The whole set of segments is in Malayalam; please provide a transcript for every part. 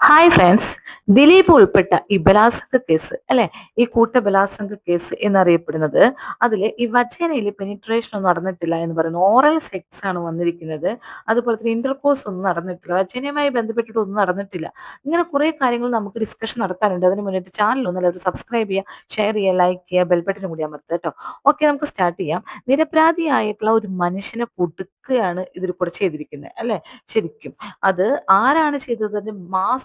ഹായ് ഫ്രണ്ട്സ് ദിലീപ് ഉൾപ്പെട്ട ഈ ബലാത്സംഗ കേസ് അല്ലെ? ഈ കൂട്ട ബലാത്സംഗ കേസ് എന്നറിയപ്പെടുന്നത് അതിൽ ഈ വജേനയിൽ പെനിട്രേഷൻ ഒന്നും നടന്നിട്ടില്ല എന്ന് പറയുന്നു ഓറൽ സെക്സ് ആണ് വന്നിരിക്കുന്നത്. അതുപോലെ തന്നെ ഇന്റർകോഴ്സ് ഒന്നും നടന്നിട്ടില്ല. വജേനയുമായി ബന്ധപ്പെട്ടിട്ട് ഒന്നും നടന്നിട്ടില്ല. ഇങ്ങനെ കുറെ കാര്യങ്ങൾ നമുക്ക് ഡിസ്കഷൻ നടത്താനുണ്ട്. അതിന് മുന്നിട്ട് ചാനൽ ഒന്ന് എല്ലാവരും സബ്സ്ക്രൈബ് ചെയ്യുക ഷെയർ ചെയ്യുക ലൈക്ക് ചെയ്യുക ബെൽബട്ടനും കൂടി അമർത്തുക കേട്ടോ. ഓക്കെ നമുക്ക് സ്റ്റാർട്ട് ചെയ്യാം. നിരപരാധിയായിട്ടുള്ള ഒരു മനുഷ്യനെ കൊടുക്കുകയാണ് ഇതിൽ കുറച്ച് ചെയ്തിരിക്കുന്നത് അല്ലെ? ശരിക്കും. അത് ആരാണ് ചെയ്തത്? അതിന്റെ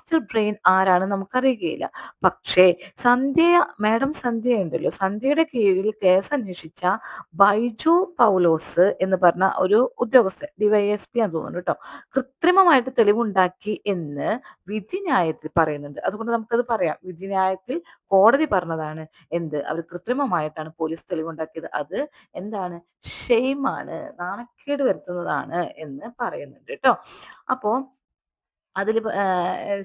മാസ്റ്റർ ബ്രെയിൻ ആരാണ് നമുക്കറിയുകയില്ല. പക്ഷേ സന്ധ്യ മാഡം സന്ധ്യ ഉണ്ടല്ലോ. സന്ധ്യയുടെ കീഴിൽ കേസ് അന്വേഷിച്ച ബൈജു പൗലോസ് എന്ന് പറഞ്ഞ ഒരു ഉദ്യോഗസ്ഥൻ ഡിവൈഎസ്പി എന്ന് തോന്നുന്നു കേട്ടോ. കൃത്രിമമായിട്ട് തെളിവുണ്ടാക്കി എന്ന് വിധിന്യായത്തിൽ പറയുന്നുണ്ട്. അതുകൊണ്ട് നമുക്കത് പറയാം. വിധിന്യായത്തിൽ കോടതി പറഞ്ഞതാണ് എന്ത്? അവർ കൃത്രിമമായിട്ടാണ് പോലീസ് തെളിവുണ്ടാക്കിയത്. അത് എന്താണ്? ഷെയിമാണ്. നാണക്കേട് വരുത്തുന്നതാണ് എന്ന് പറയുന്നുണ്ട് കേട്ടോ. അപ്പോ അതിൽ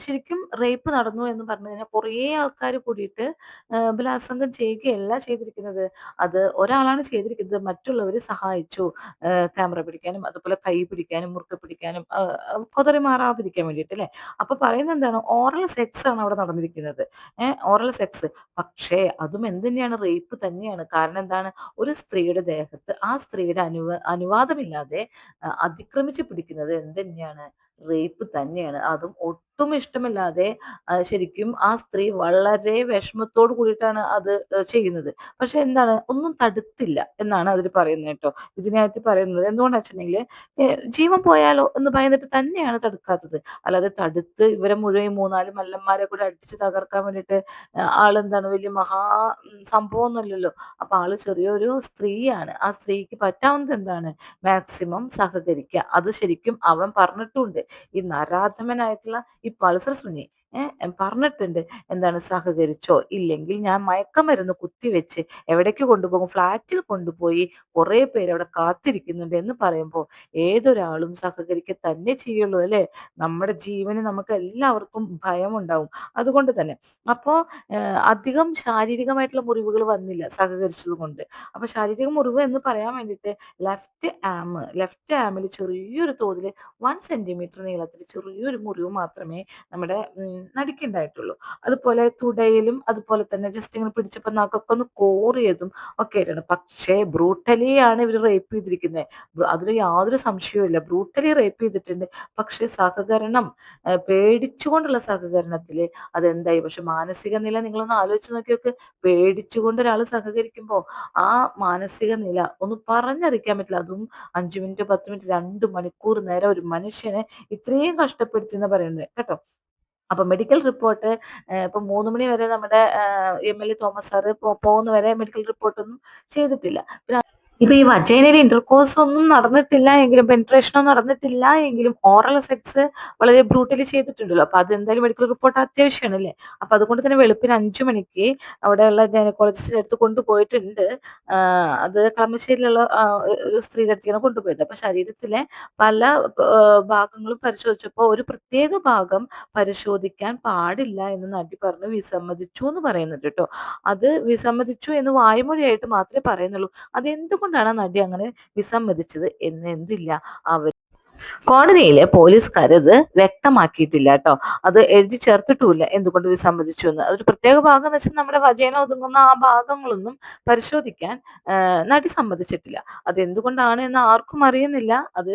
ശരിക്കും റേപ്പ് നടന്നു എന്ന് പറഞ്ഞു കഴിഞ്ഞാൽ കുറേ ആൾക്കാർ കൂടിയിട്ട് ബലാത്സംഗം ചെയ്യുകയല്ല ചെയ്തിരിക്കുന്നത്. അത് ഒരാളാണ് ചെയ്തിരിക്കുന്നത്. മറ്റുള്ളവർ സഹായിച്ചു. ക്യാമറ പിടിക്കാനും അതുപോലെ കൈ പിടിക്കാനും മുറുക്ക് പിടിക്കാനും കൊതറി മാറാതിരിക്കാൻ വേണ്ടിയിട്ട് അല്ലേ? അപ്പൊ പറയുന്നത് എന്താണ്? ഓറൽ സെക്സ് ആണ് അവിടെ നടന്നിരിക്കുന്നത്. ഏഹ് ഓറൽ സെക്സ്. പക്ഷേ അതും എന്ത് തന്നെയാണ് റേപ്പ് തന്നെയാണ്. കാരണം എന്താണ്? ഒരു സ്ത്രീയുടെ ദേഹത്ത് ആ സ്ത്രീയുടെ അനുവ അനുവാദമില്ലാതെ അതിക്രമിച്ച് പിടിക്കുന്നത് എന്ത് തന്നെയാണ് റേപ്പ് തന്നെയാണ്. അതും ഒട്ടും ഇഷ്ടമില്ലാതെ ശരിക്കും ആ സ്ത്രീ വളരെ വിഷമത്തോട് കൂടിയിട്ടാണ് അത് ചെയ്യുന്നത്. പക്ഷെ എന്താണ് ഒന്നും തടുത്തില്ല എന്നാണ് അതിൽ പറയുന്നത് കേട്ടോ. ഇതിനകത്ത് പറയുന്നത് എന്തുകൊണ്ടാ വെച്ചിട്ടുണ്ടെങ്കിൽ ജീവൻ പോയാലോ എന്ന് ഭയന്നിട്ട് തന്നെയാണ് തടുക്കാത്തത്. അല്ലാതെ തടുത്ത് ഇവരെ മുഴുവൻ മൂന്നാൽ മല്ലന്മാരെ കൂടെ അടിച്ച് തകർക്കാൻ വേണ്ടിയിട്ട് ആളെന്താണ് വലിയ മഹാ സംഭവം സംഭവമൊന്നുമല്ലല്ലോ. അപ്പൊ ആൾ ചെറിയൊരു സ്ത്രീയാണ്. ആ സ്ത്രീക്ക് പറ്റാവുന്നത് എന്താണ്? മാക്സിമം സഹകരിക്കുക അത് ശരിക്കും അവൻ പറഞ്ഞിട്ടുണ്ട്. ഈ നരാധമനായിട്ടുള്ള ഈ പൾസർ സുനി ഏഹ് പറഞ്ഞിട്ടുണ്ട്. എന്താണ് സഹകരിച്ചോ? ഇല്ലെങ്കിൽ ഞാൻ മയക്കമരുന്ന് കുത്തിവെച്ച് എവിടേക്ക് കൊണ്ടുപോകും? ഫ്ലാറ്റിൽ കൊണ്ടുപോയി കുറെ പേര് അവിടെ കാത്തിരിക്കുന്നുണ്ട് എന്ന് പറയുമ്പോൾ ഏതൊരാളും സഹകരിക്കുക തന്നെ ചെയ്യുള്ളൂ അല്ലെ? നമ്മുടെ ജീവന് നമുക്ക് എല്ലാവർക്കും ഭയമുണ്ടാവും. അതുകൊണ്ട് തന്നെ. അപ്പോ അധികം ശാരീരികമായിട്ടുള്ള മുറിവുകൾ വന്നില്ല സഹകരിച്ചത് കൊണ്ട്. അപ്പൊ ശാരീരിക മുറിവ് എന്ന് പറയാൻ വേണ്ടിയിട്ട് ലെഫ്റ്റ് ആം ലെഫ്റ്റ് ആമിൽ ചെറിയൊരു തോതിൽ വൺ സെന്റിമീറ്റർ നീളത്തിൽ ചെറിയൊരു മുറിവ് മാത്രമേ നമ്മുടെ നടുക്കുണ്ടായിട്ടുള്ളൂ അതുപോലെ തുടയിലും അതുപോലെ തന്നെ ജസ്റ്റ് ഇങ്ങനെ പിടിച്ചപ്പോൾ നാക്കൊക്കെ ഒന്ന് കോറിയതും ഒക്കെ ആയിട്ടാണ്. പക്ഷേ ബ്രൂട്ടലിയാണ് ഇവർ റേപ്പ് ചെയ്തിരിക്കുന്നത് അതിൽ യാതൊരു സംശയവും ഇല്ല. ബ്രൂട്ടലി റേപ്പ് ചെയ്തിട്ടുണ്ട്. പക്ഷേ സഹകരണം പേടിച്ചുകൊണ്ടുള്ള സഹകരണത്തിൽ അതെന്തായി? പക്ഷെ മാനസിക നില നിങ്ങളൊന്ന് ആലോചിച്ച് നോക്കിയൊക്കെ. പേടിച്ചുകൊണ്ട് ഒരാൾ സഹകരിക്കുമ്പോൾ ആ മാനസിക നില ഒന്ന് പറഞ്ഞറിയിക്കാൻ പറ്റില്ല. അതും അഞ്ചു മിനിറ്റ് പത്ത് മിനിറ്റ് രണ്ട് മണിക്കൂർ നേരം ഒരു മനുഷ്യനെ ഇത്രയും കഷ്ടപ്പെടുത്തി എന്ന് പറയുന്നത്. കേട്ടോ? അപ്പൊ മെഡിക്കൽ റിപ്പോർട്ട് ഇപ്പൊ മൂന്ന് മണി വരെ നമ്മുടെ M L A Thomas sir പോകുന്നവരെ മെഡിക്കൽ റിപ്പോർട്ടൊന്നും ചെയ്തിട്ടില്ല. പിന്നെ ഇപ്പൊ ഈ വജൈനയിൽ ഇന്റർകോഴ്സ് ഒന്നും നടന്നിട്ടില്ല എങ്കിലും പെൻട്രേഷൻ ഒന്നും നടന്നിട്ടില്ല എങ്കിലും ഓറൽ സെക്സ് വളരെ ബ്രൂട്ടലി ചെയ്തിട്ടുണ്ടല്ലോ. അപ്പൊ അത് എന്തായാലും മെഡിക്കൽ റിപ്പോർട്ട് അത്യാവശ്യമാണ് അല്ലേ അപ്പൊ അതുകൊണ്ട് തന്നെ വെളുപ്പിന് അഞ്ചു മണിക്ക് അവിടെയുള്ള ഗൈനക്കോളജിസ്റ്റിന്റെ അടുത്ത് കൊണ്ടുപോയിട്ടുണ്ട്. അത് കളമശ്ശേരിയിലുള്ള ഒരു സ്ത്രീയുടെ അടുത്തേക്കാണ് കൊണ്ടുപോയത്. അപ്പൊ ശരീരത്തിലെ പല ഭാഗങ്ങളും പരിശോധിച്ചപ്പോൾ ഒരു പ്രത്യേക ഭാഗം പരിശോധിക്കാൻ പാടില്ല എന്ന് നടി പറഞ്ഞു. വിസമ്മതിച്ചു എന്ന് പറയുന്നുണ്ട് കേട്ടോ. അത് വിസമ്മതിച്ചു എന്ന് വായ്മൊഴിയായിട്ട് മാത്രമേ പറയുന്നുള്ളൂ. അത് എന്തുകൊണ്ടാണ് ആ നടി അങ്ങനെ വിസമ്മതിച്ചത് എന്ന് എന്തില്ല. അവർ കോടതിയിലെ പോലീസുകാർ ഇത് വ്യക്തമാക്കിയിട്ടില്ല കേട്ടോ അത് എഴുതി ചേർത്തിട്ടുമില്ല. എന്തുകൊണ്ട് വിസമ്മതിച്ചു എന്ന്. അതൊരു പ്രത്യേക ഭാഗം എന്ന് വെച്ചാൽ നമ്മുടെ വജേന ഒതുങ്ങുന്ന ആ ഭാഗങ്ങളൊന്നും പരിശോധിക്കാൻ നടി സമ്മതിച്ചിട്ടില്ല. അത് എന്തുകൊണ്ടാണ് എന്ന് ആർക്കും അറിയുന്നില്ല. അത്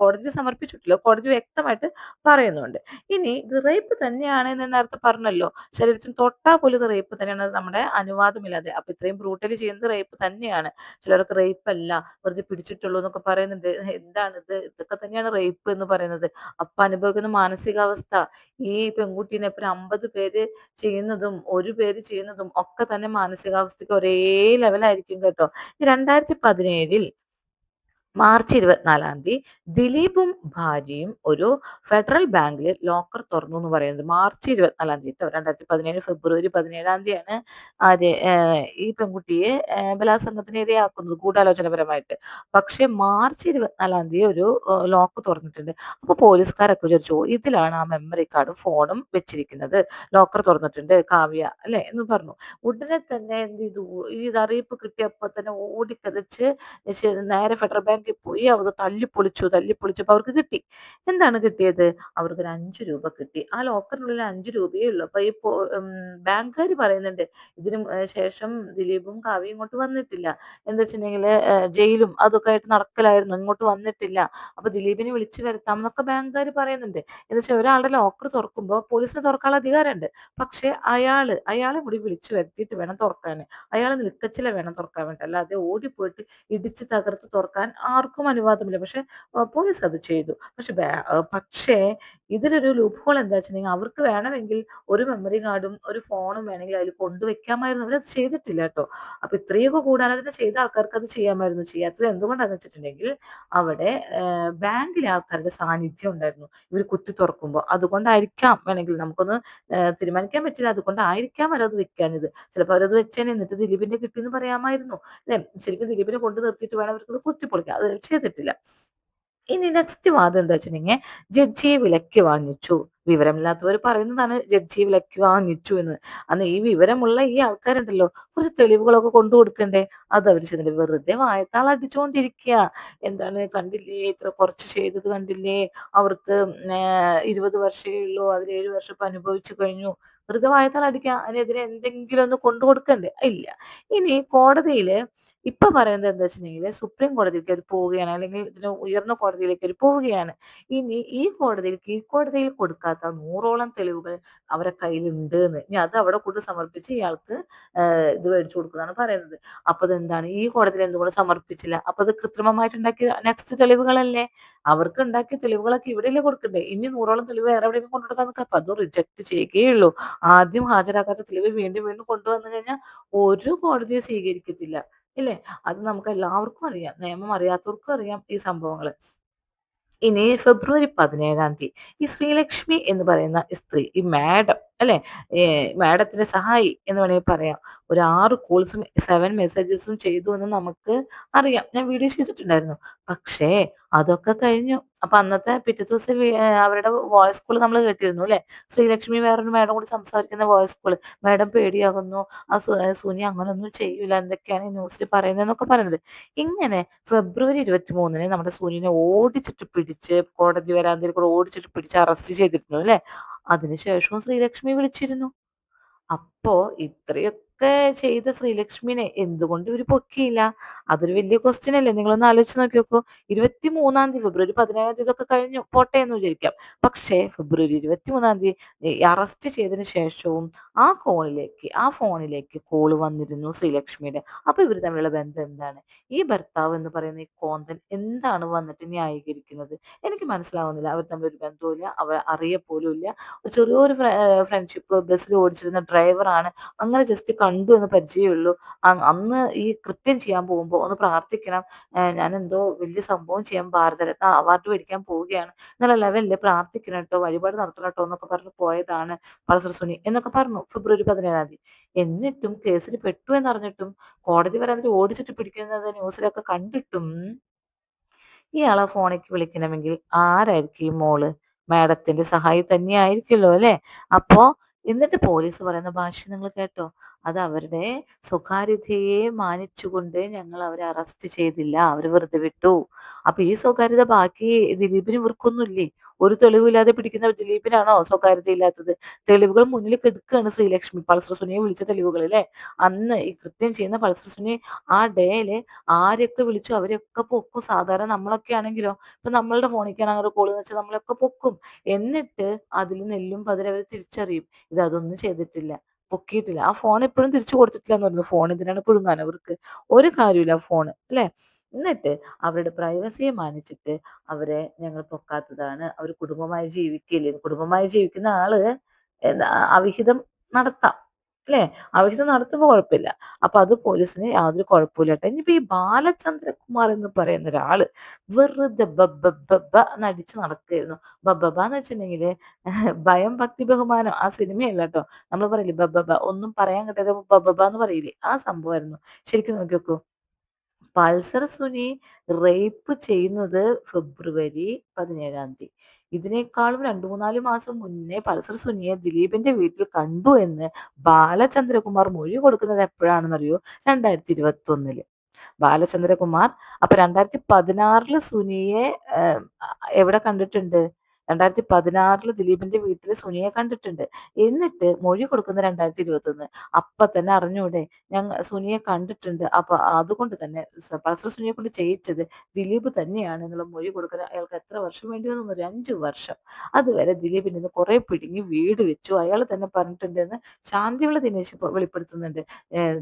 കോടതി സമർപ്പിച്ചിട്ടില്ല. കോടതി വ്യക്തമായിട്ട് പറയുന്നുണ്ട്. ഇനി ഇത് റേപ്പ് തന്നെയാണ് എന്ന് നേരത്തെ പറഞ്ഞല്ലോ. ശരീരത്തിന് തൊട്ടാ പോലും റേപ്പ് തന്നെയാണ്. നമ്മുടെ അനുവാദമില്ലാതെ അപ്പൊ ഇത്രയും ബ്രൂട്ടലി ചെയ്യുന്നത് റേപ്പ് തന്നെയാണ്. ചിലർക്ക് റേപ്പ് അല്ല വെറുതെ പിടിച്ചിട്ടുള്ളൂ എന്നൊക്കെ പറയുന്നുണ്ട്. എന്താണ് ഇത്? ഇതൊക്കെ തന്നെയാണ് റേപ്പ് എന്ന് പറയുന്നത്. അപ്പൊ അനുഭവിക്കുന്ന മാനസികാവസ്ഥ. ഈ പെൺകുട്ടീനെ ഇപ്പൊ അമ്പത് പേര് ചെയ്യുന്നതും ഒരു പേര് ചെയ്യുന്നതും ഒക്കെ തന്നെ മാനസികാവസ്ഥക്ക് ഒരേ ലെവലായിരിക്കും കേട്ടോ. രണ്ടായിരത്തി പതിനേഴിൽ മാർച്ച് ഇരുപത്തിനാലാം തീയതി ദിലീപും ഭാര്യയും ഒരു ഫെഡറൽ ബാങ്കിൽ ലോക്കർ തുറന്നു എന്ന് പറയുന്നത്. മാർച്ച് ഇരുപത്തിനാലാം തീയതി കേട്ടോ രണ്ടായിരത്തി പതിനേഴ് ഫെബ്രുവരി പതിനേഴാം തീയതിയാണ് ആര് ഈ പെൺകുട്ടിയെ ബലാത്സംഗത്തിന് ഇരയാക്കുന്നത് ഗൂഢാലോചനപരമായിട്ട്. പക്ഷേ മാർച്ച് ഇരുപത്തിനാലാം തീയതി ഒരു ലോക്ക് തുറന്നിട്ടുണ്ട്. അപ്പോൾ പോലീസുകാരൊക്കെ വിചാരിച്ചു ഇതിലാണ് ആ മെമ്മറി കാർഡും ഫോണും വെച്ചിരിക്കുന്നത്. ലോക്കർ തുറന്നിട്ടുണ്ട് കാവ്യ അല്ലെ എന്ന് പറഞ്ഞു. ഉടനെ തന്നെ എന്ത് ചെയ്തു? ഈ അറിയിപ്പ് കിട്ടിയപ്പോൾ തന്നെ ഓടിക്കതച്ച് നേരെ ഫെഡറൽ ബാങ്ക് ബാങ്കിൽ പോയി അവർ തല്ലിപ്പൊളിച്ചു തല്ലിപ്പൊളിച്ചപ്പോൾ അവർക്ക് കിട്ടി. എന്താണ് കിട്ടിയത്? അവർക്ക് ഒരു അഞ്ച് രൂപ കിട്ടി. ആ ലോക്കറിനുള്ളിൽ അഞ്ച് രൂപയേ ഉള്ളൂ. അപ്പൊ ഈ ബാങ്കുകാർ പറയുന്നുണ്ട് ഇതിനു ശേഷം ദിലീപും കാവ്യം ഇങ്ങോട്ട് വന്നിട്ടില്ല. എന്താ വെച്ചിട്ടുണ്ടെങ്കിൽ ജയിലും അതൊക്കെ ആയിട്ട് നടക്കലായിരുന്നു ഇങ്ങോട്ട് വന്നിട്ടില്ല. അപ്പൊ ദിലീപിനെ വിളിച്ചു വരുത്താം എന്നൊക്കെ ബാങ്കുകാർ പറയുന്നുണ്ട്. എന്ന് വെച്ചാൽ ഒരാളുടെ ലോക്കർ തുറക്കുമ്പോൾ പോലീസിന് തുറക്കാനുള്ള അധികാരമുണ്ട്. പക്ഷെ അയാൾ അയാളെ കൂടി വിളിച്ചു വരുത്തിയിട്ട് വേണം തുറക്കാൻ അയാൾ നിൽക്കച്ചില വേണം തുറക്കാൻ വേണ്ടി അല്ലാതെ ഓടിപ്പോയിട്ട് ഇടിച്ച് തകർത്ത് തുറക്കാൻ ആർക്കും അനുവാദമില്ല. പക്ഷെ പോലീസ് അത് ചെയ്തു. പക്ഷെ പക്ഷേ ഇതിലൊരു ലൂപ്പ് ഹോൾ എന്താ വെച്ചിട്ടുണ്ടെങ്കിൽ അവർക്ക് വേണമെങ്കിൽ ഒരു മെമ്മറി കാർഡും ഒരു ഫോണും വേണമെങ്കിൽ അതിൽ കൊണ്ടുവെക്കാമായിരുന്നു അവരത് ചെയ്തിട്ടില്ല കേട്ടോ. അപ്പൊ ഇത്രയൊക്കെ കൂടാതെ ചെയ്ത ആൾക്കാർക്ക് അത് ചെയ്യാമായിരുന്നു. ചെയ്യാത്തത് എന്തുകൊണ്ടാന്ന് വെച്ചിട്ടുണ്ടെങ്കിൽ അവിടെ ബാങ്കിലെ ആൾക്കാരുടെ സാന്നിധ്യം ഉണ്ടായിരുന്നു. ഇവർ കുത്തി തുറക്കുമ്പോൾ അതുകൊണ്ടായിരിക്കാം വേണമെങ്കിൽ നമുക്കൊന്ന് തീരുമാനിക്കാൻ പറ്റില്ല. അതുകൊണ്ടായിരിക്കാം അവരത് വെക്കാനിത് ചിലപ്പോൾ അവരത് വെച്ചാൽ എന്നിട്ട് ദിലീപിന്റെ കിട്ടിയെന്ന് പറയാമായിരുന്നു. അല്ലെ? ശരിക്കും ദിലീപിനെ കൊണ്ട് നിർത്തിയിട്ട് വേണം അവർക്ക് കുത്തിപ്പൊളിക്കാം ചെയ്തിട്ടില്ല. ഇനി നെക്സ്റ്റ് വാദം എന്താ വെച്ചിട്ടുണ്ടെങ്കിൽ ജഡ്ജിയെ വിലക്ക് വാങ്ങിച്ചു. വിവരമില്ലാത്തവർ പറയുന്നതാണ് ജഡ്ജിയെ വിലക്ക് വാങ്ങിച്ചു എന്ന്. അന്ന് ഈ വിവരമുള്ള ഈ ആൾക്കാരുണ്ടല്ലോ കുറച്ച് തെളിവുകളൊക്കെ കൊണ്ടു കൊടുക്കണ്ടേ? അത് അവർ ചെന്നിട്ട് വെറുതെ വായത്താൾ അടിച്ചുകൊണ്ടിരിക്കുക. എന്താണ് കണ്ടില്ലേ? ഇത്ര കുറച്ച് ചെയ്തത് കണ്ടില്ലേ? അവർക്ക് ഇരുപത് വർഷമേ ഉള്ളൂ. അതിൽ ഏഴ് വർഷം ഇപ്പൊ അനുഭവിച്ചു കഴിഞ്ഞു. വെറുതെ വായത്താൾ അടിക്കുക അതിനെതിരെ എന്തെങ്കിലും ഒന്ന് കൊണ്ടു കൊടുക്കണ്ടേ? ഇല്ല. ഇനി കോടതിയിൽ ഇപ്പൊ പറയുന്നത് എന്താ വെച്ചിട്ടുണ്ടെങ്കിൽ സുപ്രീം കോടതിയിലേക്ക് അവർ പോവുകയാണ്. അല്ലെങ്കിൽ ഇതിന് ഉയർന്ന കോടതിയിലേക്ക് അവർ പോവുകയാണ്. ഇനി ഈ കോടതിയിൽ കീഴ്ക്കോടതിയിൽ കൊടുക്കാത്ത നൂറോളം തെളിവുകൾ അവരെ കയ്യിലുണ്ട് എന്ന്. ഇനി അത് അവിടെ കൊണ്ട് സമർപ്പിച്ച് ഇയാൾക്ക് ഇത് മേടിച്ചു കൊടുക്കുന്നതാണ് പറയുന്നത്. അപ്പൊ അതെന്താണ് ഈ കോടതിയിൽ എന്തുകൊണ്ട് സമർപ്പിച്ചില്ല? അപ്പൊ അത് കൃത്രിമമായിട്ട് ഉണ്ടാക്കിയ നെക്സ്റ്റ് തെളിവുകളല്ലേ? അവർക്ക് ഉണ്ടാക്കിയ തെളിവുകളൊക്കെ ഇവിടെയല്ലേ കൊടുക്കണ്ടേ? ഇനി നൂറോളം തെളിവ് വേറെ എവിടെയെങ്കിലും കൊണ്ടുകൊടുക്കാൻ നിൽക്കാം അപ്പൊ അത് റിജക്ട് ചെയ്യുകയുള്ളൂ ആദ്യം ഹാജരാക്കാത്ത തെളിവ് വീണ്ടും വീണ്ടും കൊണ്ടുവന്നു കഴിഞ്ഞാൽ ഒരു കോടതിയെ സ്വീകരിക്കത്തില്ല. ഇല്ലേ? അത് നമുക്ക് എല്ലാവർക്കും അറിയാം. നിയമം അറിയാത്തവർക്കും അറിയാം ഈ സംഭവങ്ങൾ ഇനി ഫെബ്രുവരി പതിനേഴാം തീയതി ഈ ശ്രീലക്ഷ്മി എന്ന് പറയുന്ന സ്ത്രീ ഈ മാഡം അല്ലെ? മാഡത്തിന് സഹായി എന്ന് വേണമെങ്കിൽ പറയാം. ഒരു ആറ് കോൾസും സെവൻ മെസ്സേജസും ചെയ്തു എന്ന് നമുക്ക് അറിയാം. ഞാൻ വീഡിയോ ചെയ്തിട്ടുണ്ടായിരുന്നു. പക്ഷേ അതൊക്കെ കഴിഞ്ഞു. അപ്പൊ അന്നത്തെ പിറ്റേ ദിവസം അവരുടെ വോയിസ് കോൾ നമ്മൾ കേട്ടിരുന്നു അല്ലെ? ശ്രീലക്ഷ്മി വേറൊരു മാഡം കൂടി സംസാരിക്കുന്ന വോയിസ് കോൾ മാഡം പേടിയാകുന്നു. ആ സുനി അങ്ങനൊന്നും ചെയ്യൂല. എന്തൊക്കെയാണ് ന്യൂസിൽ പറയുന്നതെന്നൊക്കെ പറയുന്നത്. ഇങ്ങനെ ഫെബ്രുവരി ഇരുപത്തി മൂന്നിന് നമ്മുടെ സുനിനെ ഓടിച്ചിട്ട് പിടിച്ച് കോടതി വരാന്തയിൽ കൂടെ ഓടിച്ചിട്ട് പിടിച്ച് അറസ്റ്റ് ചെയ്തിരുന്നു അല്ലെ? അതിനുശേഷവും ശ്രീലക്ഷ്മി വിളിച്ചിരുന്നു. അപ്പോ ഇത്രയൊക്കെ ചെയ്ത ശ്രീലക്ഷ്മിനെ എന്തുകൊണ്ട് ഇവർ പൊക്കിയില്ല? അതൊരു വലിയ ക്വസ്റ്റ്യൻ അല്ലേ? നിങ്ങളൊന്ന് ആലോചിച്ച് നോക്കി നോക്കൂ ഇരുപത്തി മൂന്നാം തീയതി ഫെബ്രുവരി പതിനേഴാം തീയതി ഒക്കെ കഴിഞ്ഞു. പോട്ടെ എന്ന് വിചാരിക്കാം. പക്ഷേ ഫെബ്രുവരി ഇരുപത്തി മൂന്നാം തീയതി അറസ്റ്റ് ചെയ്തതിന് ശേഷവും ആ കോളിലേക്ക് ആ ഫോണിലേക്ക് കോൾ വന്നിരുന്നു ശ്രീലക്ഷ്മിയുടെ. അപ്പൊ ഇവർ തമ്മിലുള്ള ബന്ധം എന്താണ്? ഈ ഭർത്താവ് എന്ന് പറയുന്ന ഈ കോന്തൻ എന്താണ് വന്നിട്ട് ന്യായീകരിക്കുന്നത്? എനിക്ക് മനസ്സിലാവുന്നില്ല. അവർ തമ്മിൽ ഒരു ബന്ധവുമില്ല അവർ അറിയപ്പോലും ഇല്ല ചെറിയൊരു ഫ്രണ്ട്ഷിപ്പ് ബസ്സിൽ ഓടിച്ചിരുന്ന ഡ്രൈവറാണ് അങ്ങനെ ജസ്റ്റ് കണ്ടു എന്ന് പരിചയമുള്ളൂ അന്ന് ഈ കൃത്യം ചെയ്യാൻ പോകുമ്പോൾ ഒന്ന് പ്രാർത്ഥിക്കണം. ഞാൻ എന്തോ വലിയ സംഭവം ചെയ്യാൻ ഭാരതരത്ന അവാർഡ് മേടിക്കാൻ പോവുകയാണ്. എന്നുള്ള ലെവലിൽ പ്രാർത്ഥിക്കണം കേട്ടോ വഴിപാട് നടത്തണം കേട്ടോ എന്നൊക്കെ പറഞ്ഞ് പോയതാണ് പൾസർ സുനി എന്നൊക്കെ പറഞ്ഞു ഫെബ്രുവരി പതിനേഴാം തീയതി. എന്നിട്ടും കേസിൽ പെട്ടു എന്നറിഞ്ഞിട്ടും കോടതി വരെ അതിൽ ഓടിച്ചിട്ട് പിടിക്കുന്നത് ന്യൂസിലൊക്കെ കണ്ടിട്ടും ഇയാളെ ഫോണിലേക്ക് വിളിക്കണമെങ്കിൽ ആരായിരിക്കും ഈ മോൾ? മാഡത്തിന്റെ സഹായി തന്നെയായിരിക്കുമല്ലോ അല്ലെ? അപ്പോ എന്നിട്ട് പോലീസ് പറയുന്ന ഭാഷ നിങ്ങൾ കേട്ടോ. അത് അവരുടെ സ്വകാര്യതയെ മാനിച്ചുകൊണ്ട് ഞങ്ങൾ അവരെ അറസ്റ്റ് ചെയ്തില്ല. അവർ വെറുതെ വിട്ടു. അപ്പൊ ഈ സ്വകാര്യത ബാക്കി ദിലീപിന് ഇവർക്കൊന്നുമില്ലേ? ഒരു തെളിവില്ലാതെ പിടിക്കുന്ന ദിലീപിനാണോ സ്വകാര്യത ഇല്ലാത്തത്? തെളിവുകൾ മുന്നിൽ കെടുക്കുകയാണ് ശ്രീലക്ഷ്മി. പൾസർ സുനിയെ വിളിച്ച തെളിവുകൾ അല്ലെ അന്ന് ഈ കൃത്യം ചെയ്യുന്ന പൾസർ ആ ഡേയിൽ ആരൊക്കെ വിളിച്ചു അവരൊക്കെ പൊക്കും. സാധാരണ നമ്മളൊക്കെ ആണെങ്കിലോ? ഇപ്പൊ നമ്മളുടെ ഫോണിക്കാൻ അങ്ങനെ കോൾ എന്ന് വെച്ചാൽ നമ്മളൊക്കെ പൊക്കും. എന്നിട്ട് അതിൽ നെല്ലും പതിരെ അവർ തിരിച്ചറിയും. ഇത് അതൊന്നും ചെയ്തിട്ടില്ല. പൊക്കിയിട്ടില്ല. ആ ഫോൺ എപ്പോഴും തിരിച്ചു കൊടുത്തിട്ടില്ല എന്ന് പറഞ്ഞു ഫോൺ ഇതിനാണ് പുഴുങ്ങാൻ അവർക്ക്? ഒരു കാര്യമില്ല ഫോൺ അല്ലെ? എന്നിട്ട് അവരുടെ പ്രൈവസിയെ മാനിച്ചിട്ട് അവരെ ഞങ്ങൾ പൊക്കാത്തതാണ്. അവർ കുടുംബമായി ജീവിക്കില്ല? കുടുംബമായി ജീവിക്കുന്ന ആൾ അവിഹിതം നടത്താം. അല്ലേ? അവിഹിതം നടത്തുമ്പോൾ കുഴപ്പമില്ല. അപ്പൊ അത് പോലീസിന് യാതൊരു കുഴപ്പമില്ല കേട്ടോ ഇനിയിപ്പോ ഈ ബാലചന്ദ്രകുമാർ എന്ന് പറയുന്ന ഒരാൾ വെറുതെ ബബ്ബ നടക്കുകയായിരുന്നു. ബബ്ബ എന്ന് വെച്ചിട്ടുണ്ടെങ്കിൽ ഭയം ഭക്തി ബഹുമാനം ആ സിനിമയല്ല കേട്ടോ. നമ്മൾ പറയില്ലേ ബബ്ബ ഒന്നും പറയാൻ കിട്ടാതെ ബബ്ബ എന്ന് പറയില്ലേ? ആ സംഭവമായിരുന്നു. ശരിക്കും നോക്കി നോക്കൂ പൾസർ സുനി റേപ്പ് ചെയ്യുന്നത് ഫെബ്രുവരി പതിനേഴാം തീയതി. ഇതിനേക്കാളും രണ്ടു മൂന്നാൽ മാസം മുന്നേ പൾസർ സുനിയെ ദിലീപിന്റെ വീട്ടിൽ കണ്ടു എന്ന് ബാലചന്ദ്രകുമാർ മൊഴി കൊടുക്കുന്നത് എപ്പോഴാണെന്നറിയോ? രണ്ടായിരത്തി ഇരുപത്തി ഒന്നിൽ ബാലചന്ദ്രകുമാർ അപ്പൊ രണ്ടായിരത്തി പതിനാറിൽ സുനിയെ എവിടെ കണ്ടിട്ടുണ്ട്? രണ്ടായിരത്തി പതിനാറിൽ ദിലീപിന്റെ വീട്ടിൽ സുനിയെ കണ്ടിട്ടുണ്ട്. എന്നിട്ട് മൊഴി കൊടുക്കുന്ന രണ്ടായിരത്തി ഇരുപത്തി ഒന്ന് അപ്പൊ തന്നെ അറിഞ്ഞൂടെ ഞങ്ങൾ സുനിയെ കണ്ടിട്ടുണ്ട്. അപ്പൊ അതുകൊണ്ട് തന്നെ പൾസർ സുനിയെ കൊണ്ട് ചെയ്യിച്ചത് ദിലീപ് തന്നെയാണ് എന്നുള്ള മൊഴി കൊടുക്കുന്ന അയാൾക്ക് എത്ര വർഷം വേണ്ടി വന്നു ഒരു അഞ്ചു വർഷം. അതുവരെ ദിലീപിന്റെ കുറെ പിടുങ്ങി വീട് വെച്ചു. അയാൾ തന്നെ പറഞ്ഞിട്ടുണ്ടെന്ന് ശാന്തിവിള ദിനേശ് വെളിപ്പെടുത്തുന്നുണ്ട്.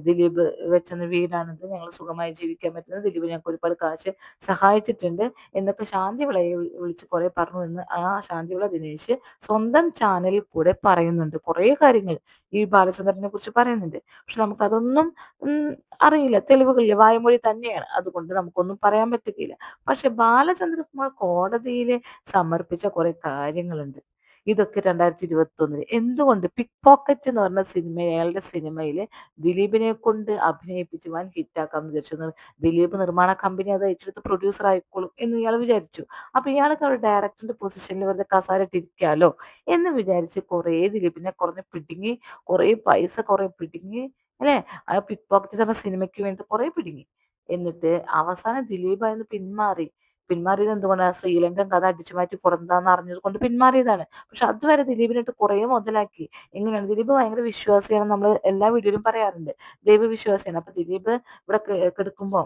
ദിലീപ് വെച്ചെന്ന വീടാണിത് ഞങ്ങൾ സുഖമായി ജീവിക്കാൻ പറ്റുന്നത് ദിലീപ് ഞങ്ങൾക്ക് ഒരുപാട് കാശ് സഹായിച്ചിട്ടുണ്ട് എന്നൊക്കെ ശാന്തിവിളയെ വിളിച്ച് കുറെ പറഞ്ഞു എന്ന് ആ ശാന്തിവിള ദിനേശ് സ്വന്തം ചാനലിൽ കൂടെ പറയുന്നുണ്ട്. കുറേ കാര്യങ്ങൾ ഈ ബാലചന്ദ്രനെ കുറിച്ച് പറയുന്നുണ്ട്. പക്ഷെ നമുക്കതൊന്നും അറിയില്ല. തെളിവുകളില്ല. വായമൊഴി തന്നെയാണ്. അതുകൊണ്ട് നമുക്കൊന്നും പറയാൻ പറ്റുകയില്ല. പക്ഷെ ബാലചന്ദ്രകുമാർ കോടതിയിൽ സമർപ്പിച്ച കുറെ കാര്യങ്ങളുണ്ട്. ഇതൊക്കെ രണ്ടായിരത്തി ഇരുപത്തി ഒന്നിൽ എന്തുകൊണ്ട് പിക് പോക്കറ്റ് എന്ന് പറഞ്ഞ സിനിമ അയാളുടെ സിനിമയിൽ ദിലീപിനെ കൊണ്ട് അഭിനയിപ്പിച്ച് വൻ ഹിറ്റാക്കാന്ന് വിചാരിച്ചു ദിലീപ് നിർമ്മാണ കമ്പനി അത് ഏറ്റെടുത്ത് പ്രൊഡ്യൂസർ ആയിക്കോളും എന്ന് ഇയാൾ വിചാരിച്ചു. അപ്പൊ ഇയാൾക്ക് ഒരു ഡയറക്ടറിന്റെ പൊസിഷനിൽ വെറുതെ കസാരട്ടിരിക്കാലോ എന്ന് വിചാരിച്ച് കുറേ ദിലീപിനെ കുറഞ്ഞ് പിടുങ്ങി കുറേ പൈസ കുറെ പിടുങ്ങി അല്ലെ? ആ പിക് പോക്കറ്റ് എന്ന സിനിമയ്ക്ക് വേണ്ടി കുറെ പിടുങ്ങി. എന്നിട്ട് അവസാനം ദിലീപ് അതിന് പിന്മാറി. പിന്മാറിയത് എന്തുകൊണ്ടാണ് ശ്രീലങ്കൻ കഥ അടിച്ചു മാറ്റി പുറന്താന്ന് അറിഞ്ഞത് കൊണ്ട് പിന്മാറിയതാണ്. പക്ഷെ അതുവരെ ദിലീപിനിട്ട് കുറെ മുതലാക്കി. എങ്ങനെയാണ്? ദിലീപ് ഭയങ്കര വിശ്വാസിയാണ് നമ്മൾ എല്ലാ വീഡിയോയിലും പറയാറുണ്ട്. ദൈവവിശ്വാസിയാണ്. അപ്പൊ ദിലീപ് ഇവിടെ കിടക്കുമ്പോ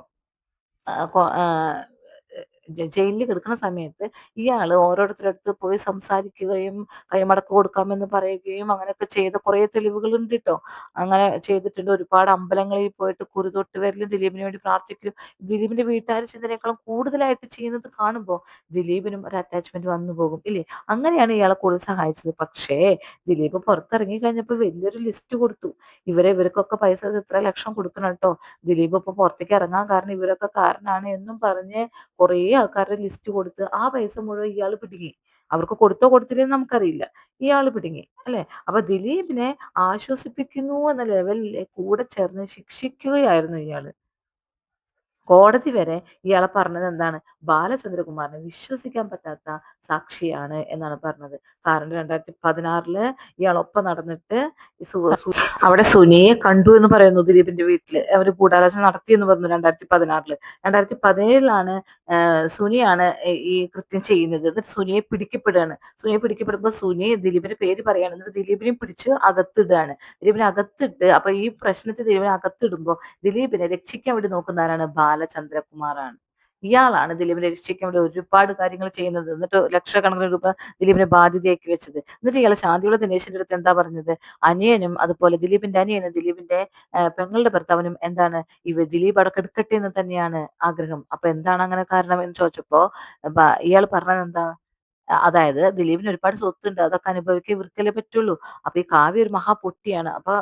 ജയിലിൽ കിടക്കുന്ന സമയത്ത് ഇയാൾ ഓരോരുത്തരടുത്ത് പോയി സംസാരിക്കുകയും കൈമടക്ക് കൊടുക്കാമെന്ന് പറയുകയും അങ്ങനെയൊക്കെ ചെയ്ത കുറേ തെളിവുകളുണ്ട് കേട്ടോ അങ്ങനെ ചെയ്തിട്ടുണ്ട്. ഒരുപാട് അമ്പലങ്ങളിൽ പോയിട്ട് കുരുതൊട്ട് വരലും ദിലീപിന് വേണ്ടി പ്രാർത്ഥിക്കലും. ദിലീപിന്റെ വീട്ടുകാർ ചിന്തനേക്കാളും കൂടുതലായിട്ട് ചെയ്യുന്നത് കാണുമ്പോൾ ദിലീപിനും ഒരു അറ്റാച്ച്മെന്റ് വന്നു പോകും ഇല്ലേ? അങ്ങനെയാണ് ഇയാളെ കൂടുതൽ സഹായിച്ചത്. പക്ഷേ ദിലീപ് പുറത്തിറങ്ങി കഴിഞ്ഞപ്പോൾ വലിയൊരു ലിസ്റ്റ് കൊടുത്തു. ഇവരെ ഇവർക്കൊക്കെ പൈസ ഇത്ര ലക്ഷം കൊടുക്കണം കേട്ടോ. ദിലീപ് ഇപ്പൊ പുറത്തേക്ക് ഇറങ്ങാൻ കാരണം ഇവരൊക്കെ കാരണമാണ് എന്നും പറഞ്ഞ് കുറേ ആൾക്കാരുടെ ലിസ്റ്റ് കൊടുത്ത് ആ പൈസ മുഴുവൻ ഇയാൾ പിടുങ്ങി. അവർക്ക് കൊടുത്തോ കൊടുത്തില്ലെന്ന് നമുക്കറിയില്ല. ഇയാൾ പിടുങ്ങി അല്ലെ? അപ്പൊ ദിലീപിനെ ആശ്വസിപ്പിക്കുന്നു എന്ന ലെവലിൽ കൂടെ ചേർന്ന് ശിക്ഷിക്കുകയായിരുന്നു ഇയാൾ. കോടതി വരെ ഇയാളെ പറഞ്ഞത് എന്താണ്? ബാലചന്ദ്രകുമാറിനെ വിശ്വസിക്കാൻ പറ്റാത്ത സാക്ഷിയാണ് എന്നാണ് പറഞ്ഞത്. കാരണം രണ്ടായിരത്തി പതിനാറിൽ ഇയാളൊപ്പം നടന്നിട്ട് അവിടെ സുനിയെ കണ്ടു എന്ന് പറയുന്നു ദിലീപിന്റെ വീട്ടിൽ അവർ ഗൂഢാലോചന നടത്തി എന്ന് പറഞ്ഞു രണ്ടായിരത്തി പതിനാറിൽ രണ്ടായിരത്തി പതിനേഴിലാണ് സുനിയാണ് ഈ കൃത്യം ചെയ്യുന്നത്. എന്നിട്ട് സുനിയെ പിടിക്കപ്പെടുകയാണ്. സുനിയെ പിടിക്കപ്പെടുമ്പോൾ സുനി ദിലീപിന്റെ പേര് പറയാണ് എന്നിട്ട് ദിലീപിനെ പിടിച്ച് അകത്തിടുകയാണ്. ദിലീപിനെ അകത്തിട്ട് അപ്പൊ ഈ പ്രശ്നത്തിൽ ദിലീപിനെ അകത്തിടുമ്പോൾ ദിലീപിനെ രക്ഷിക്കാൻ വേണ്ടി നോക്കുന്ന ആരാണ്? ബാലചന്ദ്രകുമാറാണ്. ഇയാളാണ് ദിലീപിനെ രക്ഷിക്കാൻ വേണ്ടി ഒരുപാട് കാര്യങ്ങൾ ചെയ്യുന്നത്. എന്നിട്ട് ലക്ഷക്കണക്കിന് രൂപ ദിലീപിനെ ബാധ്യതയാക്കി വെച്ചത്. എന്നിട്ട് ഇയാൾ ശാന്തിയുള്ള ദിനേശിന്റെ അടുത്ത് എന്താ പറഞ്ഞത്? അനിയനും അതുപോലെ ദിലീപിന്റെ അനിയനും ദിലീപിന്റെ പെങ്ങളുടെ ഭർത്താവിനും എന്താണ് ഇവ ദിലീപ് അവിടെ എടുക്കട്ടെ എന്ന് തന്നെയാണ് ആഗ്രഹം. അപ്പൊ എന്താണ് അങ്ങനെ കാരണം എന്ന് ചോദിച്ചപ്പോ ഇയാൾ പറഞ്ഞത് എന്താ? അതായത് ദിലീപിന് ഒരുപാട് സ്വത്തുണ്ട്. അതൊക്കെ അനുഭവിക്കാൻ ഇവർക്കല്ലേ പറ്റുള്ളൂ. അപ്പൊ ഈ കാവ്യ ഒരു മഹാപൊട്ടിയാണ് അപ്പൊ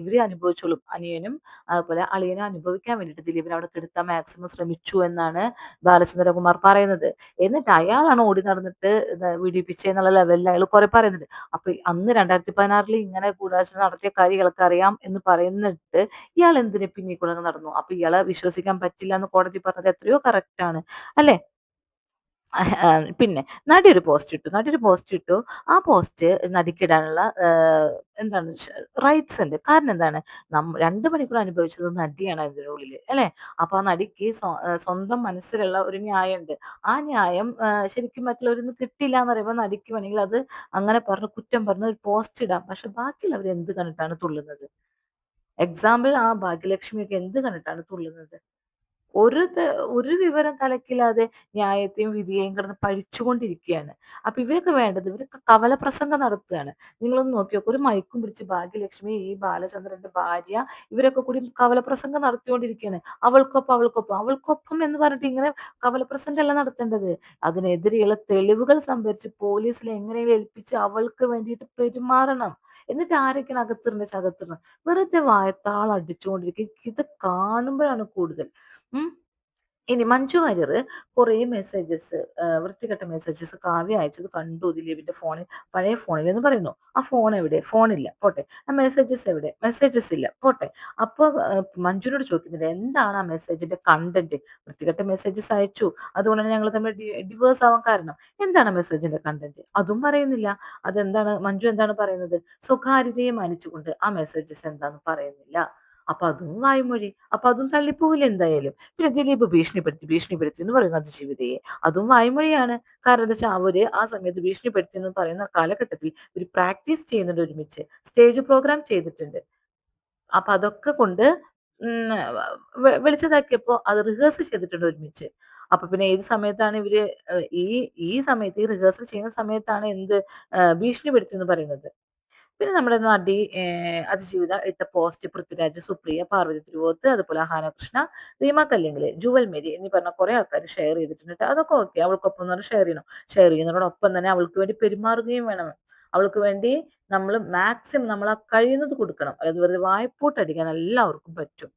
ഇവർ അനുഭവിച്ചോളും. അനിയനും അതുപോലെ അളിയനും അനുഭവിക്കാൻ വേണ്ടിയിട്ട് ദിലീപിനെ അവിടെ കെടുത്താൻ മാക്സിമം ശ്രമിച്ചു എന്നാണ് ബാലചന്ദ്രകുമാർ പറയുന്നത്. എന്നിട്ട് അയാളാണ് ഓടി നടന്നിട്ട് വിടിപ്പിച്ചെന്നുള്ള ലെവലിൽ അയാൾ കുറെ പറയുന്നുണ്ട്. അപ്പൊ അന്ന് രണ്ടായിരത്തി പതിനാറിൽ ഇങ്ങനെ ഗൂഢാലോചന നടത്തിയ കാര്യങ്ങളൊക്കെ അറിയാം എന്ന് പറയുന്നിട്ട് ഇയാൾ എന്തിനെ പിന്നീ കൂടെ നടന്നു? അപ്പൊ ഇയാളെ വിശ്വസിക്കാൻ പറ്റില്ല എന്ന് കോടതി പറഞ്ഞത് എത്രയോ കറക്റ്റ് ആണ്. അല്ലെ? പിന്നെ നടി ഒരു പോസ്റ്റ് ഇട്ടു. നടി ഒരു പോസ്റ്റ് ഇട്ടു. ആ പോസ്റ്റ് നടിക്കിടാനുള്ള എന്താണ് റൈറ്റ്സ് ഉണ്ട്. കാരണം എന്താണ്? നമ്മ രണ്ട് മണിക്കൂർ അനുഭവിച്ചത് നടിയാണ് അതിനുള്ളിൽ അല്ലെ? അപ്പൊ ആ നടിക്ക് സ്വന്തം മനസ്സിലുള്ള ഒരു ന്യായം ഉണ്ട് ആ ന്യായം ശരിക്കും മറ്റുള്ളവരൊന്നും കിട്ടില്ല എന്ന് പറയുമ്പോൾ നടിക്ക് വേണമെങ്കിൽ അത് അങ്ങനെ പറഞ്ഞ് കുറ്റം പറഞ്ഞ് ഒരു പോസ്റ്റ് ഇടാം. പക്ഷെ ബാക്കിയുള്ളവർ എന്ത് കണ്ടിട്ടാണ് തുള്ളുന്നത്? എക്സാമ്പിൾ ആ ഭാഗ്യലക്ഷ്മിയൊക്കെ എന്ത് കണ്ടിട്ടാണ് തുള്ളുന്നത്? ഒരു ഒരു വിവരം തലക്കില്ലാതെ ന്യായത്തെയും വിധിയെയും കിടന്ന് പഴിച്ചുകൊണ്ടിരിക്കുകയാണ് അപ്പൊ ഇവരൊക്കെ വേണ്ടത് ഇവരൊക്കെ കവല പ്രസംഗം നടത്തുകയാണ്. നിങ്ങളൊന്ന് നോക്കി ഒരു മൈക്കും പിടിച്ച് ഭാഗ്യലക്ഷ്മി ഈ ബാലചന്ദ്രന്റെ ഭാര്യ ഇവരൊക്കെ കൂടി കവല പ്രസംഗം നടത്തിക്കൊണ്ടിരിക്കുകയാണ് അവൾക്കൊപ്പം അവൾക്കൊപ്പം അവൾക്കൊപ്പം എന്ന് പറഞ്ഞിട്ട് ഇങ്ങനെ കവല പ്രസംഗമല്ല നടത്തേണ്ടത്. അതിനെതിരെയുള്ള തെളിവുകൾ സംഭരിച്ച് പോലീസിൽ എങ്ങനെയും ഏൽപ്പിച്ച് അവൾക്ക് വേണ്ടിയിട്ട് പെരുമാറണം. എന്നിട്ട് ആരൊക്കെയാണ് അകത്തിടേണ്ട അകത്തിടണം വെറുതെ വായത്താൾ അടിച്ചുകൊണ്ടിരിക്കും ഇത് കാണുമ്പോഴാണ് കൂടുതൽ. ഉം? ഇനി മഞ്ജു വാര്യർ കുറേ മെസ്സേജസ് വൃത്തികെട്ട മെസ്സേജസ് കാവ്യ അയച്ചത് കണ്ടു. ദിലീപിന്റെ ഫോണിൽ പഴയ ഫോണിൽ എന്ന് പറയുന്നു. ആ ഫോൺ എവിടെ? ഫോണില്ല പോട്ടെ. ആ മെസ്സേജസ് എവിടെ? മെസ്സേജസ് ഇല്ല. പോട്ടെ. അപ്പോൾ മഞ്ജുവിനോട് ചോദിക്കുന്നില്ല. എന്താണ് ആ മെസ്സേജിന്റെ കണ്ടന്റ് വൃത്തികെട്ട മെസ്സേജസ് അയച്ചു. അതുകൊണ്ടാണ് ഞങ്ങൾ തമ്മിൽ ഡിവേഴ്സ് ആവാൻ കാരണം. എന്താണ് മെസ്സേജിന്റെ കണ്ടന്റ് അതും പറയുന്നില്ല. അതെന്താണ്? മഞ്ജു എന്താണ് പറയുന്നത്? സ്വകാര്യതയെ മാനിച്ചുകൊണ്ട് ആ മെസ്സേജസ് എന്താണെന്ന് പറയുന്നില്ല. അപ്പൊ അതും വായ്മൊഴി. അപ്പൊ അതും തള്ളിപ്പോവില്ല എന്തായാലും. പിന്നെ ദിലീപ് ഭീഷണിപ്പെടുത്തി ഭീഷണിപ്പെടുത്തി എന്ന് പറയുന്ന അതിജീവിതയെ. അതും വായ്മൊഴിയാണ്. കാരണം എന്താ വെച്ചാൽ അവർ ആ സമയത്ത് ഭീഷണിപ്പെടുത്തി എന്ന് പറയുന്ന കാലഘട്ടത്തിൽ ഒരു പ്രാക്ടീസ് ചെയ്യുന്നുണ്ട് ഒരുമിച്ച്. സ്റ്റേജ് പ്രോഗ്രാം ചെയ്തിട്ടുണ്ട്. അപ്പൊ അതൊക്കെ കൊണ്ട് വെളിച്ചതാക്കിയപ്പോ അത് റിഹേഴ്സൽ ചെയ്തിട്ടുണ്ട് ഒരുമിച്ച്. അപ്പൊ പിന്നെ ഏത് സമയത്താണ് ഇവർ ഈ ഈ സമയത്ത് ഈ റിഹേഴ്സൽ ചെയ്യുന്ന സമയത്താണ് എന്ത് ഭീഷണിപ്പെടുത്തി എന്ന് പറയുന്നത്. പിന്നെ നമ്മുടെ നടി അതിജീവിത ഇട്ട പോസ്റ്റ് പൃഥ്വിരാജ് സുപ്രിയ പാർവതി തിരുവോത്ത് അതുപോലെ ഹാനകൃഷ്ണ റീമ കല്ലിങ്കൽ ജുവൽ മേരി എന്നീ പറഞ്ഞ കുറെ ആൾക്കാർ ഷെയർ ചെയ്തിട്ടുണ്ട്. അതൊക്കെ ഓക്കെ അവൾക്കൊപ്പം എന്ന് പറഞ്ഞാൽ ഷെയർ ചെയ്യണം. ഷെയർ ചെയ്യുന്നതോടൊപ്പം തന്നെ അവൾക്ക് വേണ്ടി പെരുമാറുകയും വേണം. അവൾക്ക് വേണ്ടി നമ്മൾ മാക്സിമം നമ്മൾ ആ കഴിയുന്നത് കൊടുക്കണം. അതായത് വെറുതെ വായ്പോട്ടടിക്കാൻ എല്ലാവർക്കും പറ്റും.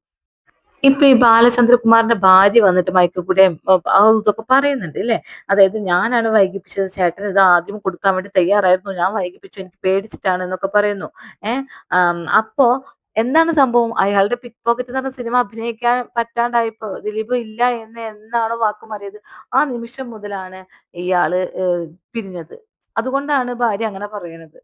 ഇപ്പൊ ഈ ബാലചന്ദ്രകുമാറിന്റെ ഭാര്യ വന്നിട്ട് മയക്കുകൂടെയും കൂടെ ഇതൊക്കെ പറയുന്നുണ്ട് അല്ലെ അതായത് ഞാനാണ് വൈകിപ്പിച്ചത് ചേട്ടൻ ഇത് ആദ്യം കൊടുക്കാൻ വേണ്ടി തയ്യാറായിരുന്നു. ഞാൻ വൈകിപ്പിച്ചു എനിക്ക് പേടിച്ചിട്ടാണ് എന്നൊക്കെ പറയുന്നു. ഏഹ് അപ്പോ എന്താണ് സംഭവം? അയാളുടെ പിക് പോക്കറ്റ് എന്ന് പറഞ്ഞ സിനിമ അഭിനയിക്കാൻ പറ്റാണ്ടായിപ്പോ ദിലീപ് ഇല്ല എന്ന് എന്നാണ് വാക്ക് മാറിയത്? ആ നിമിഷം മുതലാണ് ഇയാൾ പിരിഞ്ഞത്. അതുകൊണ്ടാണ് ഭാര്യ അങ്ങനെ പറയുന്നത്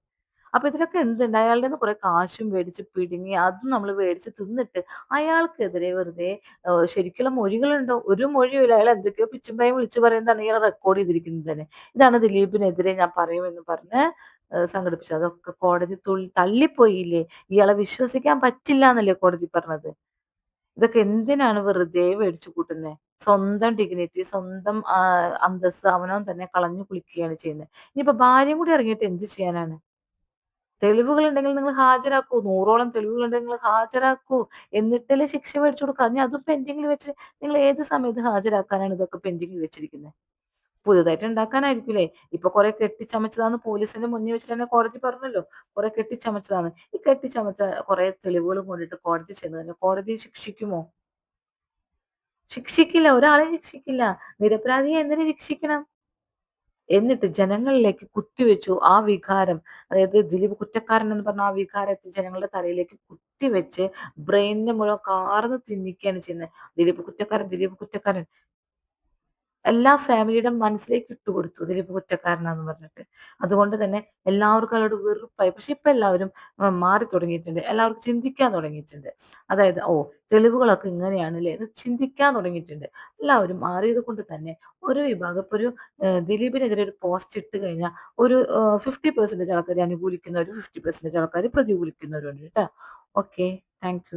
അപ്പൊ ഇതിലൊക്കെ എന്തുണ്ട്? അയാളുടെ നിന്ന് കുറെ കാശും മേടിച്ച് പിടുങ്ങി അതും നമ്മൾ മേടിച്ച് തിന്നിട്ട് അയാൾക്കെതിരെ വെറുതെ ശരിക്കുള്ള മൊഴികളുണ്ടോ? ഒരു മൊഴിയില്ല അയാൾ എന്തൊക്കെയോ പിച്ചുമ്പായും വിളിച്ചു പറയുന്നതാണ് ഇയാൾ റെക്കോർഡ് ചെയ്തിരിക്കുന്നത് തന്നെ. ഇതാണ് ദിലീപിനെതിരെ ഞാൻ പറയുമെന്ന് പറഞ്ഞ് സംഘടിപ്പിച്ചത്. അതൊക്കെ കോടതി തള്ളിപ്പോയില്ലേ? ഇയാളെ വിശ്വസിക്കാൻ പറ്റില്ല എന്നല്ലേ കോടതി പറഞ്ഞത്? ഇതൊക്കെ എന്തിനാണ് വെറുതെ മേടിച്ചു കൂട്ടുന്നത് സ്വന്തം ഡിഗ്നിറ്റി സ്വന്തം അന്തസ്സ് അവനവൻ തന്നെ കളഞ്ഞു കുളിക്കുകയാണ് ചെയ്യുന്നത് ഇനിയിപ്പോ ഭാര്യയും കൂടി ഇറങ്ങിയിട്ട് എന്ത് ചെയ്യാനാണ്? തെളിവുകൾ ഉണ്ടെങ്കിൽ നിങ്ങൾ ഹാജരാക്കൂ. നൂറോളം തെളിവുകൾ ഉണ്ടെങ്കിൽ നിങ്ങൾ ഹാജരാക്കൂ. എന്നിട്ടല്ലേ ശിക്ഷ മേടിച്ചു കൊടുക്കുക. ഇനി അതും പെൻഡിങ്ങിൽ വെച്ച് നിങ്ങൾ ഏത് സമയത്ത് ഹാജരാക്കാനാണ് ഇതൊക്കെ പെൻഡിങ്ങിൽ വെച്ചിരിക്കുന്നത് പുതുതായിട്ട് ഉണ്ടാക്കാനായിരിക്കില്ലേ? ഇപ്പൊ കുറെ കെട്ടിച്ചമച്ചതാന്ന് പോലീസിന്റെ മുന്നിൽ വെച്ചിട്ട് തന്നെ കോടതി പറഞ്ഞല്ലോ. കുറെ കെട്ടിച്ചമച്ചതാണ് ഈ കെട്ടിച്ചമച്ച കുറെ തെളിവുകൾ കൊണ്ടിട്ട് കോടതി ചെന്ന് കഴിഞ്ഞാൽ കോടതി ശിക്ഷിക്കുമോ? ശിക്ഷിക്കില്ല. ഒരാളെ ശിക്ഷിക്കില്ല. നിരപരാധിയെ എന്തിനു ശിക്ഷിക്കണം? എന്നിട്ട് ജനങ്ങളിലേക്ക് കുത്തിവെച്ചു ആ വികാരം. അതായത് ദിലീപ് കുറ്റക്കാരൻ എന്ന് പറഞ്ഞ ആ വികാരത്തെ ജനങ്ങളുടെ തലയിലേക്ക് കുത്തിവെച്ച് ബ്രെയിനിനെ മുഴുവൻ കാർന്ന് തിന്നിക്കുകയാണ് ചെയ്യുന്നത്. ദിലീപ് കുറ്റക്കാരൻ ദിലീപ് കുറ്റക്കാരൻ. എല്ലാ ഫാമിലിയുടെ മനസ്സിലേക്ക് ഇട്ടുകൊടുത്തു ദിലീപ് കുറ്റക്കാരനാന്ന് പറഞ്ഞിട്ട്. അതുകൊണ്ട് തന്നെ എല്ലാവർക്കും അയാളോട് വെറുപ്പായി. പക്ഷെ ഇപ്പൊ എല്ലാവരും മാറി തുടങ്ങിയിട്ടുണ്ട്. എല്ലാവർക്കും ചിന്തിക്കാൻ തുടങ്ങിയിട്ടുണ്ട്. അതായത് ഓ തെളിവുകളൊക്കെ ഇങ്ങനെയാണ് അല്ലേ എന്ന് ചിന്തിക്കാൻ തുടങ്ങിയിട്ടുണ്ട്. എല്ലാവരും മാറിയത് കൊണ്ട് തന്നെ ഒരു വിഭാഗം ഇപ്പൊ ഒരു ദിലീപിനെതിരെ ഒരു പോസ്റ്റ് ഇട്ട് കഴിഞ്ഞാൽ ഒരു ഫിഫ്റ്റി പെർസെന്റേജ് ആൾക്കാർ അനുകൂലിക്കുന്നവരും ഫിഫ്റ്റി പെർസെന്റേജ് ആൾക്കാർ പ്രതികൂലിക്കുന്നവരുണ്ട് കേട്ടോ. Okay thank